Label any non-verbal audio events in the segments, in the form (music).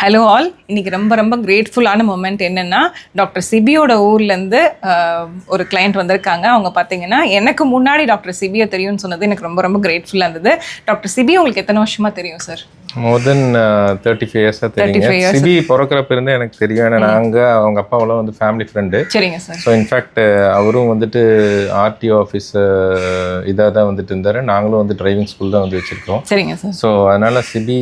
Hello all இன்னைக்கு ரொம்ப ரொம்ப கிரேட்ஃபுல்லான மூமெண்ட் என்னன்னா டாக்டர் சிபியோட ஊர்லேருந்து ஒரு கிளைண்ட் வந்திருக்காங்க. அவங்க பார்த்தீங்கன்னா எனக்கு முன்னாடி டாக்டர் சிபியை தெரியும்னு சொன்னது எனக்கு ரொம்ப ரொம்ப கிரேட்ஃபுல்லாக இருந்தது. டாக்டர் சிபி உங்களுக்கு எத்தனை வருஷமாக தெரியும் sir more then thirty five இயர்ஸாக தெரியுங்க. சிபி பிறக்கிறப்ப இருந்தே எனக்கு தெரியும். ஏன்னா நாங்கள் அவங்க அப்பாவெல்லாம் வந்து ஃபேமிலி ஃப்ரெண்டு சரிங்க சார் ஸோ இன்ஃபேக்ட் அவரும் வந்துட்டு ஆர்டிஓ ஆஃபீஸ் இதாக தான் வந்துட்டு இருந்தார். நாங்களும் வந்து டிரைவிங் ஸ்கூல் தான் வந்து வச்சுருக்கோம். சரிங்க சார் ஸோ அதனால சிபி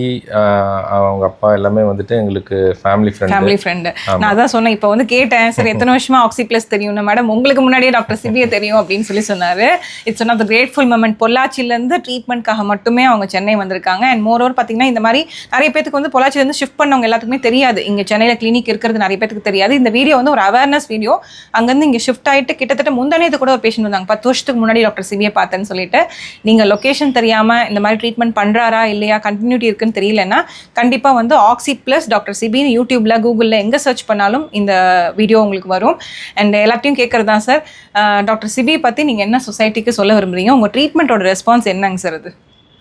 அவங்க அப்பா எல்லாமே வந்துட்டு எங்களுக்கு ஃபேமிலி ஃப்ரெண்டு ஃபேமிலி ஃப்ரெண்டு நான் அதான் சொன்னேன் இப்போ வந்து கேட்டேன் சரி எத்தனை வருஷமா ஆக்சி ப்ளஸ் தெரியும்னா? மேடம் உங்களுக்கு முன்னாடியே டாக்டர் சிபியை தெரியும் அப்படின்னு சொல்லி சொன்னாரு. It's one of the grateful moment பொள்ளாச்சியிலேருந்து ட்ரீட்மெண்ட்காக மட்டுமே அவங்க சென்னை வந்திருக்காங்க. அண்ட் மோர் ஓவர் பார்த்தீங்கன்னா இந்த மாதிரி நிறைய பேத்துக்கு வந்து பொள்ளாச்சிலேருந்து ஷிஃப்ட் பண்ணவங்க எல்லாத்துக்குமே தெரியாது. இங்கே சென்னையில் கிளினிக் இருக்கிறது நிறைய பேத்துக்கு தெரியாது. இந்த வீடியோ வந்து ஒரு அவேர்னஸ் வீடியோ அங்கேருந்து இங்கே ஷிஃப்ட் ஆகிட்டு கிட்டத்தட்ட முந்தானேது கூட ஒரு பேஷண்ட் வந்தாங்க. பத்து வருஷத்துக்கு முன்னாடி டாக்டர் சிவியை பார்த்தேன்னு சொல்லிட்டு. நீங்கள் லொக்கேஷன் தெரியாமல் இந்த மாதிரி ட்ரீட்மெண்ட் பண்ணுறாரா இல்லையா? கண்டினியூட்டி இருக்குன்னு தெரியலன்னா கண்டிப்பாக வந்து ஆக்சி ப்ளஸ் டாக்டர் சிபின்னு யூடியூப்பில் கூகுளில் எங்கே சர்ச் பண்ணாலும் இந்த வீடியோ உங்களுக்கு வரும். அண்ட் எல்லாத்தையும் கேட்குறது தான் சார் டாக்டர் சிபி பற்றி நீங்கள் என்ன சொசைட்டிக்கு சொல்ல விரும்புறீங்க? உங்கள் ட்ரீட்மெண்ட்டோட ரெஸ்பான்ஸ் என்னங்க சார் அது?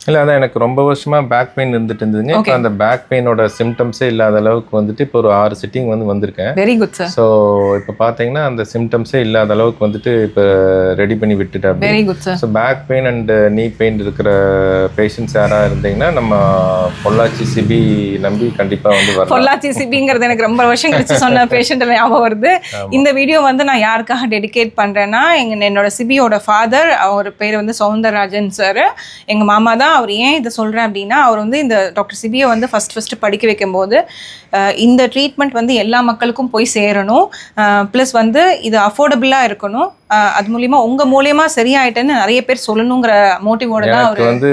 இல்லை அதான் எனக்கு ரொம்ப வருஷமா பேக் பெயின் இருந்துட்டு இருந்ததுங்க. இப்போ அந்த பேக் பெயினோட சிம்டம்ஸே இல்லாத அளவுக்கு வந்துட்டு இப்போ ஒரு ஆறு சிட்டிங் வந்து வந்திருக்கேன். வெரி குட் சார் ஸோ இப்போ பார்த்தீங்கன்னா அந்த சிம்டம்ஸே இல்லாத அளவுக்கு வந்துட்டு இப்போ ரெடி பண்ணி விட்டுட்டேன் very good sir so back pain and knee pain இருக்கிற பேஷண்ட்ஸ் யாராக இருந்தீங்கன்னா நம்ம பொள்ளாச்சி சிபி நம்பி கண்டிப்பாக வந்து வரலாம். பொள்ளாச்சி சிபிங்கிறது எனக்கு ரொம்ப வருஷம் கழிச்சு சொன்ன பேஷண்ட் ஞாபகம் வருது. இந்த வீடியோ வந்து நான் யாருக்காக டெடிகேட் பண்றேன்னா எங்க என்னோட சிபியோட ஃபாதர் அவர் பேர் வந்து சவுந்தரராஜன் சார் எங்க மாமா தான் அவர் ஏன் இதை சொல்கிறேன் அப்படின்னா அவர் வந்து இந்த டாக்டர் சிபியை வந்து ஃபர்ஸ்ட் ஃபஸ்ட்டு படிக்க வைக்கும்போது இந்த ட்ரீட்மெண்ட் வந்து எல்லா மக்களுக்கும் போய் சேரணும். ப்ளஸ் வந்து இது அஃபோர்டபுளாக இருக்கணும். அது மூலியமா உங்க மூலியமா சரியாயிட்டேன்னு நிறைய பேர் சொல்லணுங்கிற மோட்டிவோட தான் அவர் வந்து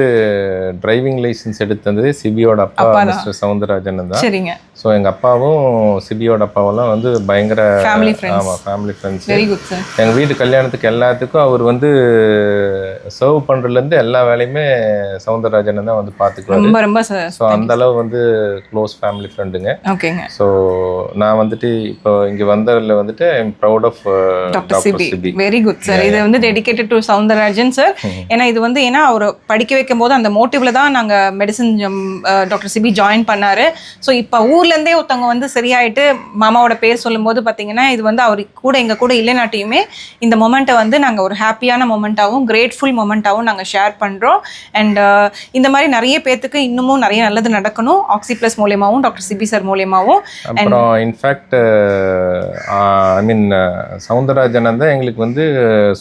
டிரைவிங் லைசன்ஸ் எடுத்தது சிபியோட அப்பா. மிஸ்டர் சவுந்தரராஜன் தான். சரிங்க. ஸோ எங்கள் அப்பாவும் சிபியோட அப்பாவெல்லாம் வந்து பயங்கர Family friends. ஆமாம் family friends very good sir எங்கள் வீட்டு கல்யாணத்துக்கு எல்லாத்துக்கும் அவர் வந்து சர்வ் பண்ணுறதுலேருந்து எல்லா வேலையுமே சவுந்தரராஜன் தான் வந்து பார்த்துக்குவாரு ரொம்ப ரொம்ப ஸோ அந்த அளவு வந்து க்ளோஸ் ஃபேமிலி ஃப்ரெண்டுங்க ஓகேங்க. ஸோ நான் வந்துட்டு இப்போ இங்கே வந்ததில் வந்துட்டு I'm proud of doctor CB. Very good sir இது வந்து டெடிகேட்டட் டு சவுந்தரராஜன் சார் ஏன்னா இது வந்து ஏன்னா அவர் படிக்க வைக்கும் போது அந்த மோட்டிவ்ல தான் நாங்க மெடிசன் டாக்டர் சிபி ஜாயின் பண்ணாரு. ஸோ இப்போ ஊர்ல இருந்தே ஒருத்தவங்க வந்து சரியாயிட்டு மாமாவோட பேர் சொல்லும்போது பாத்தீங்கன்னா இது வந்து அவர் கூட எங்க கூட இல்லைனாட்டியுமே இந்த மொமெண்ட்டை வந்து நாங்க ஒரு ஹாப்பியான மொமெண்ட்டாகவும் கிரேட்ஃபுல் மொமெண்ட்டாகவும் நாங்க ஷேர் பண்றோம். அண்ட் இந்த மாதிரி நிறைய பேர்த்துக்கு இன்னமும் நிறைய நல்லது நடக்கணும். ஆக்சி பிளஸ் மூலியமாகவும் டாக்டர் சிபி சார் மூலியமாகவும் அப்புறம் in fact I mean Soundararajan தான் எங்களுக்கு வந்து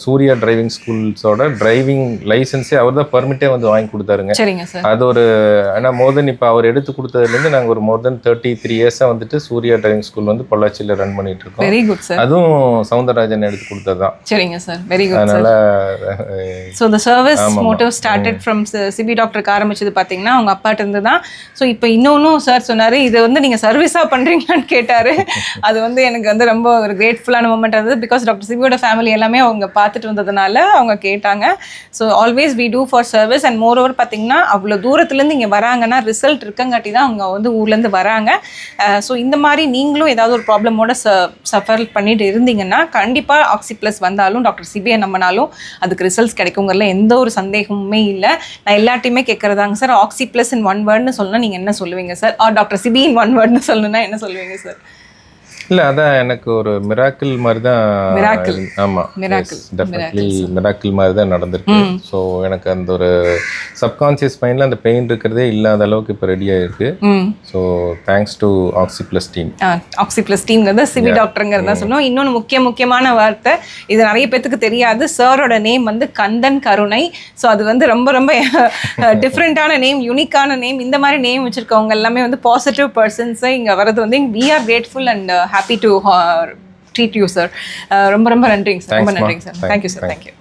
சூர்யா டிரைவிங் ஸ்கூல்ஸோட டிரைவிங் லைசன்ஸே அவர் தான் பர்மிட்டே வந்து வாங்கி கொடுத்தாருங்க. சரிங்க சார் அது ஒரு ஏன்னா மோர் தென் இப்போ அவர் எடுத்து கொடுத்ததுலேருந்து நாங்கள் ஒரு மோர் தென் தேர்ட்டி த்ரீ இயர்ஸாக வந்துட்டு சூர்யா டிரைவிங் ஸ்கூல் வந்து பொள்ளாச்சியில் ரன் பண்ணிட்டு இருக்கோம். வெரி குட் சார் அதுவும் சவுந்தரராஜன் எடுத்து கொடுத்தது தான் சரிங்க சார் வெரி குட் அதனால so the service motive started from CB டாக்டருக்கு ஆரம்பிச்சது பார்த்தீங்கன்னா அவங்க அப்பாட்ட இருந்து தான் ஸோ இப்போ இன்னொன்னும் சார் சொன்னார் இது வந்து நீங்கள் சர்வீஸாக பண்ணுறீங்களான்னு கேட்டார். (laughs) அது வந்து எனக்கு வந்து ரொம்ப ஒரு கிரேட்ஃபுல்லான மூமெண்ட் இருந்தது பிகாஸ் டாக்டர் சிபியோட ஃபேமிலி எல்லாமே எல்லாமே அவங்க பார்த்துட்டு வந்ததுனால அவங்க கேட்டாங்க. So always we do for service and moreover பார்த்தீங்கன்னா அவ்வளோ தூரத்துலேருந்து இங்கே வராங்கன்னா ரிசல்ட் இருக்கங்காட்டி தான் அவங்க வந்து ஊர்லேருந்து வராங்க. ஸோ இந்த மாதிரி நீங்களும் ஏதாவது ஒரு ப்ராப்ளமோட சஃபர் பண்ணிட்டு இருந்தீங்கன்னா கண்டிப்பாக ஆக்சி ப்ளஸ் வந்தாலும் டாக்டர் சிபியை நம்பினாலும் அதுக்கு ரிசல்ட்ஸ் கிடைக்குங்கிறதுல எந்த ஒரு சந்தேகமுமே இல்லை. நான் எல்லாத்தையுமே கேட்குறதாங்க sir Oxy Plus in one வேர்ட்னு சொல்லணும் நீங்கள் என்ன சொல்லுவீங்க sir or doctor CB in one வேர்ட்னு சொல்லணும்னா என்ன சொல்லுவீங்க சார் இல்லை அதான் எனக்கு ஒரு மிராக்கிள் மாதிரி தான் Miracle. ஆமாம் Miracle. டெஃபினெட்லி மிராக்கிள் மாதிரி தான் நடந்திருக்கு. ஸோ எனக்கு அந்த ஒரு சப்கான்சியஸ் மைண்டில் அந்த பெயின் இருக்கிறதே இல்லாத அளவுக்கு இப்போ ரெடி ஆயிருக்கு. So thanks to Oxy Plus team Oxy Plus டீம்ங்கிறத CB டாக்டருங்கிறத சொன்னோம் இன்னொன்று முக்கிய முக்கியமான வார்த்தை இது நிறைய பேத்துக்கு தெரியாது. சாரோட நேம் வந்து கந்தன் கருணை. ஸோ அது வந்து ரொம்ப ரொம்ப டிஃப்ரெண்ட்டான நேம் யூனிக்கான நேம் இந்த மாதிரி நேம் வச்சிருக்கவங்க எல்லாமே வந்து பாசிட்டிவ் பர்சன்ஸை இங்கே வரது வந்து we are grateful and happy to treat you sir ரொம்ப ரொம்ப நன்றிங்க சார் ரொம்ப Thanks, ma. நன்றிங்க sir Thank- thank you sir thank thank you